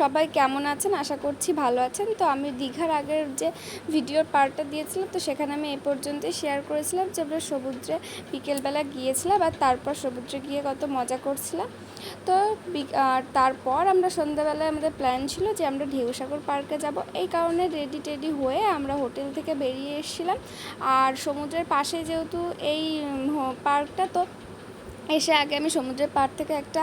সবাই কেমন আছেন? আশা করছি ভালো আছেন। তো আমি দীঘার আগের যে ভিডিওর পার্টটা দিয়েছিলাম, তো সেখানে আমি এ পর্যন্তই শেয়ার করেছিলাম যে আমরা সমুদ্রে বিকেলবেলা গিয়েছিলাম আর তারপর সমুদ্রে গিয়ে কত মজা করছিলাম। তো তারপর আমরা সন্ধ্যাবেলায় আমাদের প্ল্যান ছিল যে আমরা ঢেউসাগর পার্কে যাব। এই কারণে রেডি টেডি হয়ে আমরা হোটেল থেকে বেরিয়ে এসেছিলাম। আর সমুদ্রের পাশে যেহেতু এই পার্কটা তো এসে আগে আমি সমুদ্রের পাড় থেকে একটা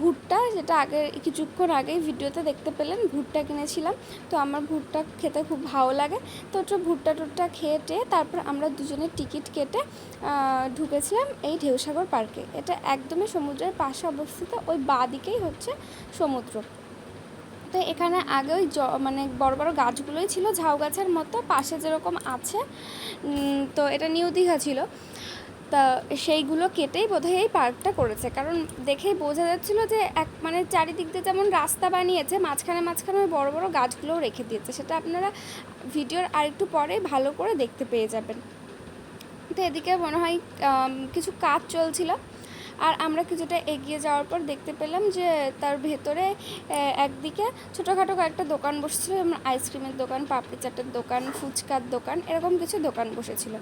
ভুট্টা যেটা আগে কিছুক্ষণ আগেই ভিডিওতে দেখতে পেলেন, ভুট্টা কিনেছিলাম। তো আমার ভুট্টা খেতে খুব ভালো লাগে। তো ওটা ভুট্টা টুট্টা খেয়ে টেয়ে তারপর আমরা দুজনে টিকিট কেটে ঢুকেছিলাম এই ঢেউসাগর পার্কে। এটা একদমই সমুদ্রের পাশে অবস্থিত, ওই বাঁ দিকেই হচ্ছে সমুদ্র। তো এখানে আগে ওই মানে বড় বড় গাছগুলোই ছিল ঝাউ গাছের মতো, পাশে যেরকম আছে তো এটা নিউ দীঘা ছিল। তা সেইগুলো কেটেই বোধহয় এই পার্কটা করেছে। কারণ দেখেই বোঝা যাচ্ছিল যে এক মানে চারিদিক দিয়ে যেমন রাস্তা বানিয়েছে, মাঝখানে মাঝখানে ওই বড় বড় গাছগুলোও রেখে দিয়েছে। সেটা আপনারা ভিডিওর আরেকটু পরে ভালো করে দেখতে পেয়ে যাবেন। তো এদিকে মনে হয় কিছু কাজ চলছিল। আর আমরা কিছুটা এগিয়ে যাওয়ার পর দেখতে পেলাম যে তার ভেতরে একদিকে ছোটোখাটো কয়েকটা দোকান বসেছিল, যেমন আইসক্রিমের দোকান, পাপড়ি চাটের দোকান, ফুচকার দোকান, এরকম কিছু দোকান বসেছিল।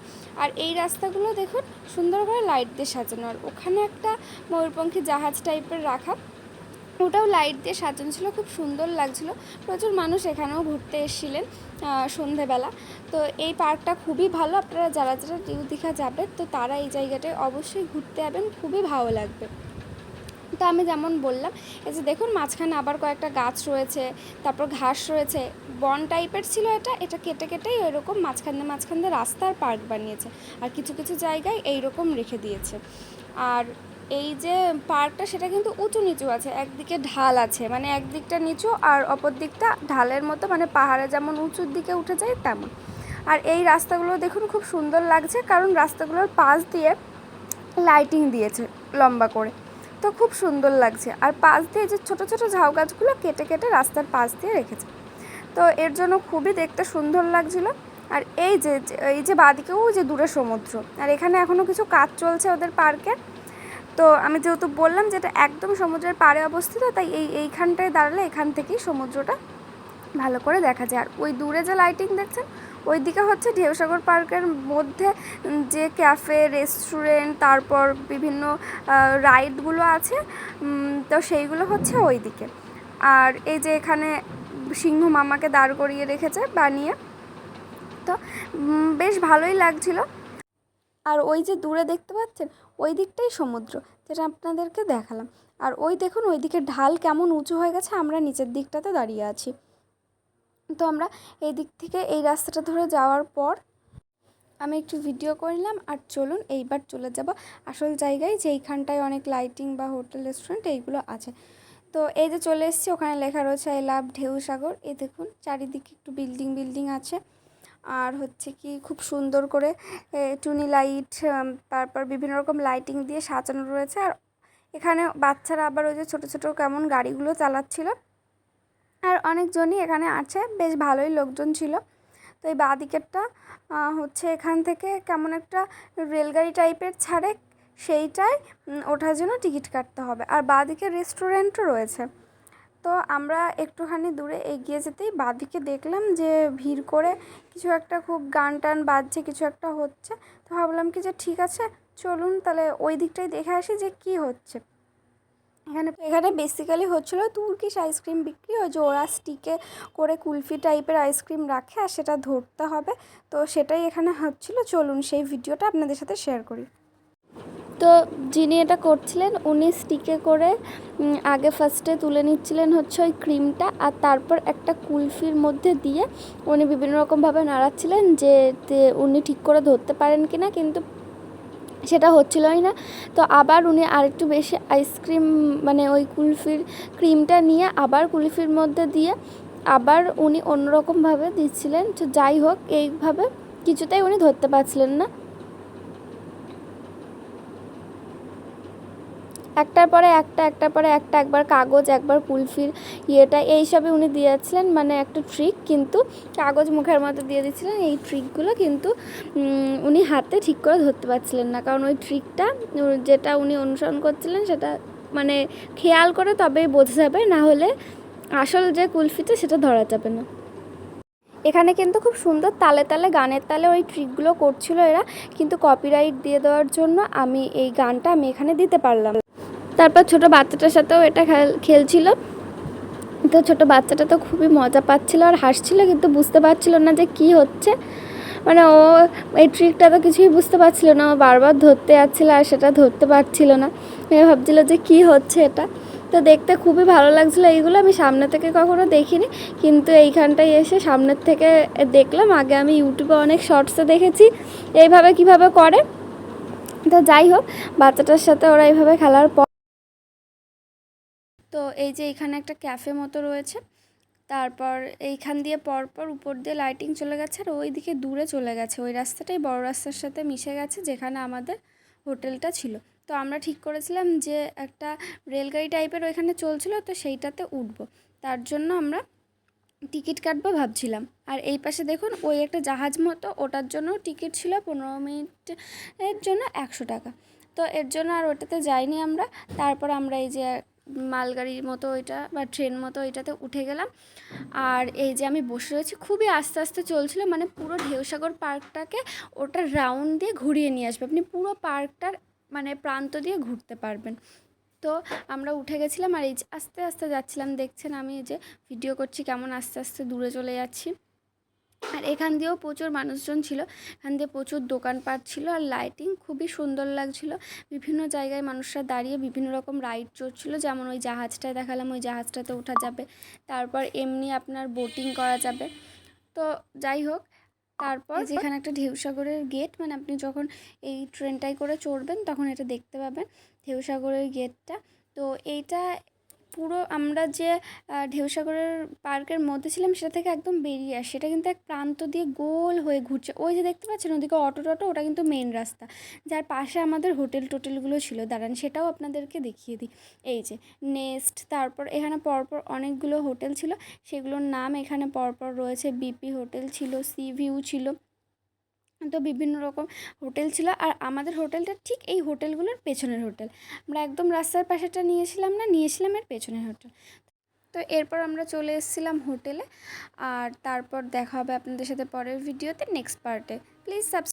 আর এই রাস্তাগুলো দেখুন সুন্দর করে লাইট দিয়ে সাজানো। আর ওখানে একটা ময়ূরপঙ্খী জাহাজ টাইপের রাখা। ওটাও লাইট দিয়ে সাজানো ছিল, খুব সুন্দর লাগছিল। প্রচুর মানুষ এখানেও ঘুরতে এসেছিলেন সন্ধেবেলা। তো এই পার্কটা খুবই ভালো, আপনারা যারা যারা নিউ দীঘা যাবেন, তো তারা এই জায়গাটায় অবশ্যই ঘুরতে যাবেন, খুবই ভালো লাগবে। তো আমি যেমন বললাম, এই যে দেখুন, মাঝখানে আবার কয়েকটা গাছ রয়েছে, তারপর ঘাস রয়েছে, বন টাইপের ছিল এটা এটা কেটে কেটেই ওইরকম মাঝখানে মাঝখানে রাস্তার পার্ক বানিয়েছে, আর কিছু কিছু জায়গায় এইরকম রেখে দিয়েছে। আর এই যে পার্কটা সেটা কিন্তু উঁচু নিচু আছে, একদিকে ঢাল আছে মানে একদিকটা নিচু আর অপর দিকটা ঢালের মতো মানে পাহাড়ে যেমন উঁচুর দিকে উঠে যায় তেমন। আর এই রাস্তাগুলো দেখুন খুব সুন্দর লাগছে, কারণ রাস্তাগুলোর পাশ দিয়ে লাইটিং দিয়েছে লম্বা করে। তো খুব সুন্দর লাগছে। আর পাশ দিয়ে যে ছোট ছোট ঝাউ গাছগুলো কেটে কেটে রাস্তার পাশ দিয়ে রেখেছে। তো এর জন্য খুবই দেখতে সুন্দর লাগছিল। আর এই যে এই যে বাদিকেও যে দূরে সমুদ্র। আর এখানে এখনও কিছু কাজ চলছে ওদের পার্কের তো আমি যেহেতু বললাম যে এটা একদম সমুদ্রের পাড়ে অবস্থিত, তাই এই এইখানটায় দাঁড়ালে এখান থেকেই সমুদ্রটা ভালো করে দেখা যায়। আর ওই দূরে যে লাইটিং দেখছেন ওই দিকে হচ্ছে ঢেউসাগর পার্কের মধ্যে যে ক্যাফে রেস্টুরেন্ট তারপর বিভিন্ন রাইডগুলো আছে তো সেইগুলো হচ্ছে ওই দিকে আর এই যে এখানে সিংহ মামাকে দাঁড় করিয়ে রেখেছে বানিয়ে, তো বেশ ভালোই লাগছিল। আর ওই যে দূরে দেখতে পাচ্ছেন, ওই দিকটাই সমুদ্র, যেটা আপনাদেরকে দেখালাম। আর ওই দেখুন, ওই দিকে ঢাল কেমন উঁচু হয়ে গেছে, আমরা নিচের দিকটাতে দাঁড়িয়ে আছি। তো আমরা এই দিক থেকে এই রাস্তাটা ধরে যাওয়ার পর আমি একটু ভিডিও করলাম, আর চলুন এইবার চলে যাব আসল জায়গায়, যেইখানটায় অনেক লাইটিং বা হোটেল রেস্টুরেন্ট এইগুলো আছে। তো এই যে চলে এসেছি, ওখানে লেখা রয়েছে আই লাভ ঢেউ সাগর এই দেখুন, চারিদিকে একটু বিল্ডিং বিল্ডিং আছে। আর হচ্ছে কি খুব সুন্দর করে টুনি লাইট তারপর বিভিন্ন রকম লাইটিং দিয়ে সাজানো রয়েছে। আর এখানে বাচ্চারা আবার ওই যে ছোটো ছোটো কেমন গাড়িগুলো চালাচ্ছিল। আর অনেকজনই এখানে আছে বেশ ভালোই লোকজন ছিল। তো এই বাঁ দিকেরটা হচ্ছে এখান থেকে কেমন একটা রেলগাড়ি টাইপের ছাড়ে সেইটায় উম, ওঠার জন্য টিকিট কাটতে হবে। আর বাঁ দিকে রেস্টুরেন্টও রয়েছে। তো আমরা একটুখানি দূরে এগিয়ে যেতেই বাঁদিকে দেখলাম যে ভিড় করে কিছু একটা খুব গান টান বাজছে, কিছু একটা হচ্ছে। তো ভাবলাম কি যে ঠিক আছে, চলুন তাহলে ওই দিকটাই দেখে আসি যে কি হচ্ছে। এখানে এখানে বেসিক্যালি হচ্ছিল তুর্কিশ আইসক্রিম বিক্রি। ওই যে ওরা স্টিকে করে কুলফি টাইপের আইসক্রিম রাখে আর সেটা ধরতে হবে। তো সেটাই এখানে হচ্ছিল। চলুন সেই ভিডিওটা আপনাদের সাথে শেয়ার করি। তো যিনি এটা করছিলেন, উনি স্টিকে করে আগে ফার্স্টে তুলে নিচ্ছিলেন হচ্ছে ওই ক্রিমটা আর তারপর একটা কুলফির মধ্যে দিয়ে উনি বিভিন্ন রকমভাবে নাড়াচ্ছিলেন যে উনি ঠিক করে ধরতে পারেন কি না কিন্তু সেটা হচ্ছিলই না। তো আবার উনি আরেকটু বেশি আইসক্রিম মানে ওই কুলফির ক্রিমটা নিয়ে আবার কুলফির মধ্যে দিয়ে আবার উনি অন্যরকমভাবে দিচ্ছিলেন। তো যাই হোক, এইভাবে কিছুতেই উনি ধরতে পারছিলেন না। একটার পরে একটা, একটার পরে একটা, একবার কাগজ, একবার কুলফির ইয়েটা, এইসবই উনি দিয়েছিলেন মানে একটা ট্রিক কিন্তু কাগজ মুখের মধ্যে দিয়ে দিচ্ছিলেন এই ট্রিকগুলো কিন্তু উনি হাতে ঠিক করে ধরতে পারছিলেন না, কারণ ওই ট্রিকটা যেটা উনি অনুসরণ করছিলেন, সেটা মানে খেয়াল করে তবেই বোঝা যাবে, না হলে আসল যে কুলফিটা, সেটা ধরা যাবে না এখানে কিন্তু খুব সুন্দর তালে তালে, গানের তালে ওই ট্রিকগুলো করছিল এরা, কিন্তু কপিরাইট দিয়ে দেওয়ার জন্য আমি এই গানটা আমি এখানে দিতে পারলাম। তারপর ছোট বাচ্চাটার সাথেও এটা খেল- খেলছিল। তো ছোট বাচ্চাটা তো খুবই মজা পাচ্ছিল আর হাসছিল, কিন্তু বুঝতে পারছিল না যে কি হচ্ছে। মানে ও এই ট্রিকটা তো কিছুই বুঝতে পারছিল না, ও বারবার ধরতে যাচ্ছিল আর সেটা ধরতে পারছিল না। ভাবছিল যে কি হচ্ছে এটা। তো দেখতে খুবই ভালো লাগছিল এইগুলো, আমি সামনে থেকে কখনো দেখিনি। কিন্তু এইখানটায় এসে সামনের থেকে দেখলাম, আগে আমি ইউটিউবে অনেক শর্টসে দেখেছি, এইভাবে কীভাবে করে। তো যাই হোক, বাচ্চাটার সাথে ওরা এইভাবে খেলার পর তো এই যে এখানে একটা ক্যাফে মতো রয়েছে। তারপর এইখান দিয়ে পরপর উপর দিয়ে লাইটিং চলে গেছে আর ওই দিকে দূরে চলে গেছে। ওই রাস্তাটাই বড় রাস্তার সাথে মিশে গেছে যেখানে আমাদের হোটেলটা ছিল। তো আমরা ঠিক করেছিলাম যে একটা রেলগাড়ি টাইপের ওইখানে চলছিল তো সেইটাতে উঠব। তার জন্য আমরা টিকিট কাটবো ভাবছিলাম। আর এই পাশে দেখুন ওই একটা জাহাজ মতো ওটার জন্য টিকিট ছিল পনেরো মিনিটের জন্য একশো টাকা। তো এর জন্য আর ওটাতে যাইনি আমরা। তারপর আমরা এই যে মালগাড়ির মতো ওইটা বা ট্রেন মতো ওইটাতে উঠে গেলাম। আর এই যে আমি বসে রয়েছি, খুবই আস্তে আস্তে চলছিল মানে পুরো ঢেউসাগর পার্কটাকে ওটা রাউন্ড দিয়ে ঘুরিয়ে নিয়ে আসবে। আপনি পুরো পার্কটার মানে প্রান্ত দিয়ে ঘুরতে পারবেন। তো আমরা উঠে গেছিলাম আর এই আস্তে আস্তে যাচ্ছিলাম, দেখছেন আমি এই যে ভিডিও করছি, কেমন আস্তে আস্তে দূরে চলে যাচ্ছি। আর এখান দিয়েও প্রচুর মানুষজন ছিল। এখান দিয়ে প্রচুর দোকানপাট ছিল আর লাইটিং খুবই সুন্দর লাগছিল। বিভিন্ন জায়গায় মানুষরা দাঁড়িয়ে বিভিন্ন রকম রাইড চড়ছিল। যেমন ওই জাহাজটায় দেখালাম ওই জাহাজটাতে ওঠা যাবে। তারপর এমনি আপনার বোটিং করা যাবে। তো যাই হোক তারপর যেখানে একটা ঢেউসাগরের গেট মানে আপনি যখন এই ট্রেনটাই করে চড়বেন তখন এটা দেখতে পাবেন। ঢেউসাগরের গেটটা তো এইটা পুরো আমরা যে ঢেউসাগরের পার্কের মধ্যে ছিলাম সেটা থেকে একদম বেরিয়ে আসে। সেটা কিন্তু এক প্রান্ত দিয়ে গোল হয়ে ঘুরছে। ওই যে দেখতে পাচ্ছেন ওদিকে অটো টটো, ওটা কিন্তু মেন রাস্তা। যার পাশে আমাদের হোটেল টোটেলগুলো ছিল। দাঁড়ান, সেটাও আপনাদেরকে দেখিয়ে দিই। এই যে নেস্ট তারপর এখানে পরপর অনেকগুলো হোটেল ছিল। সেগুলোর নাম এখানে পরপর রয়েছে। বিপি হোটেল ছিল, সি ভিউ ছিল। তো বিভিন্ন রকম হোটেল ছিল। আর আমাদের হোটেলটা ঠিক এই হোটেলগুলোর পেছনের হোটেল। আমরা একদম রাস্তার পাশেটা নিয়েছিলাম না, নিয়েছিলাম এর পেছনের হোটেল। তো এরপর আমরা চলে এসেছিলাম হোটেলে। আর তারপর দেখা হবে আপনাদের সাথে পরের ভিডিওতে নেক্সট পার্টে প্লিজ সাবস্ক্রাইব